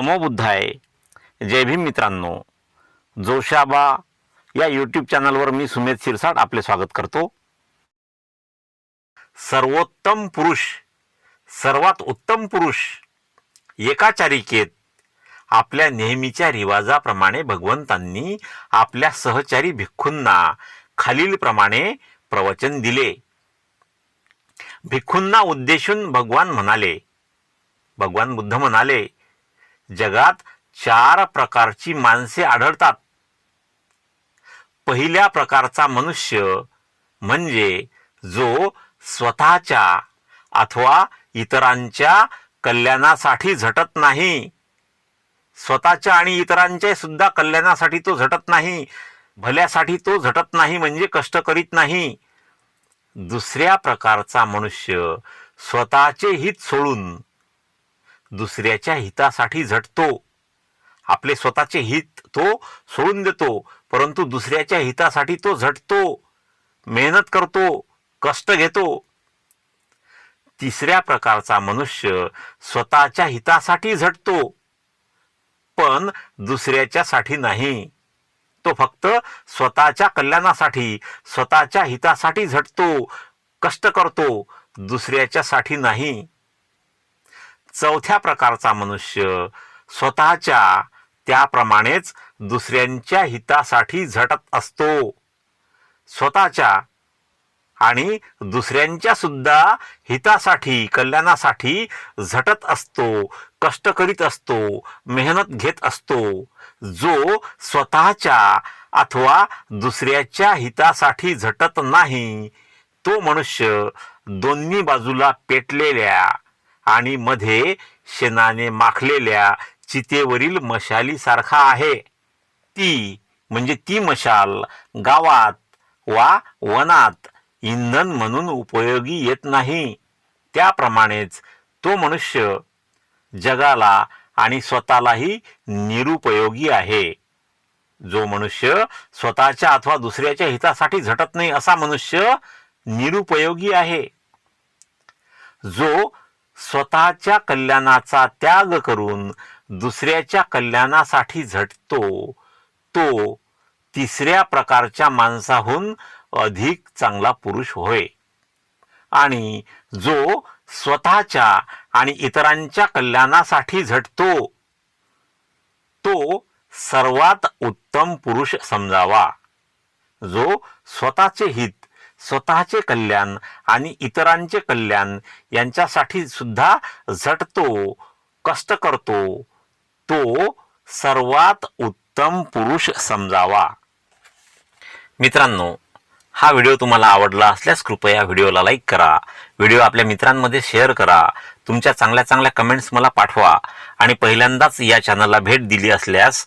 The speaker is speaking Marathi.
नमो बुद्धाय. जय भीम मित्रांनो. जोशाबा या यूट्यूब चॅनलवर मी सुमेध शिरसाट आपले स्वागत करतो. सर्वोत्तम पुरुष सर्वात उत्तम पुरुष एका चारिकेत आपल्या नेहमीच्या रिवाजाप्रमाणे भगवंतांनी आपल्या सहचारी भिक्खूंना खालीलप्रमाणे प्रवचन दिले. भिक्खूंना उद्देशून भगवान म्हणाले. भगवान बुद्ध म्हणाले जगात चार प्रकारची माणसे आढळतात. पहिल्या प्रकारचा मनुष्य म्हणजे जो स्वतःच्या अथवा इतरांच्या कल्याणासाठी झटत नाही. स्वतःच्या आणि इतरांच्या सुद्धा कल्याणासाठी तो झटत नाही. भल्यासाठी तो झटत नाही म्हणजे कष्ट करीत नाही. दुसऱ्या प्रकारचा मनुष्य स्वतःचे हित सोडून दुसऱ्याच्या हितासाठी झटतो. आपले स्वतःचे हित तो सोडून देतो परंतु दुसऱ्याच्या हितासाठी तो झटतो. मेहनत करतो कष्ट घेतो. तिसऱ्या प्रकारचा मनुष्य स्वतःच्या हितासाठी झटतो पण दुसऱ्याच्यासाठी नाही. तो फक्त स्वतःच्या कल्याणासाठी स्वतःच्या हितासाठी झटतो कष्ट करतो दुसऱ्याच्यासाठी नाही. चौथ्या प्रकारचा मनुष्य स्वतःच्या त्याप्रमाणेच दुसऱ्यांच्या हितासाठी झटत असतो. स्वतःच्या आणि दुसऱ्यांच्या सुद्धा हितासाठी कल्याणासाठी झटत असतो कष्ट करीत असतो मेहनत घेत असतो. जो स्वतःच्या अथवा दुसऱ्याच्या हितासाठी झटत नाही तो मनुष्य दोन्ही बाजूला पेटलेल्या आणि मध्ये शेणाने माखलेल्या चितेवरील मशालीसारखा आहे. ती म्हणजे ती मशाल गावात वा वनात इंधन म्हणून उपयोगी येत नाही. त्याप्रमाणेच तो मनुष्य जगाला आणि स्वतःलाही निरुपयोगी आहे. जो मनुष्य स्वतःच्या अथवा दुसऱ्याच्या हितासाठी झटत नाही असा मनुष्य निरुपयोगी आहे. जो स्वतःच्या कल्याणाचा त्याग करून दुसऱ्याच्या कल्याणासाठी झटतो. तो तिसऱ्या प्रकारच्या माणसाहून अधिक चांगला पुरुष होय. आणि जो स्वतःच्या आणि इतरांच्या कल्याणासाठी झटतो तो सर्वात उत्तम पुरुष समजावा. जो स्वतःचे हित स्वतःचे कल्याण आणि इतरांचे कल्याण यांच्यासाठी सुद्धा झटतो कष्ट करतो. तो सर्वात उत्तम पुरुष समजावा. मित्रांनो हा व्हिडिओ तुम्हाला आवडला असल्यास कृपया व्हिडिओला लाईक करा. व्हिडिओ आपल्या मित्रांमध्ये शेअर करा. तुमच्या चांगल्या चांगल्या कमेंट्स मला पाठवा. आणि पहिल्यांदाच या चॅनलला भेट दिली असल्यास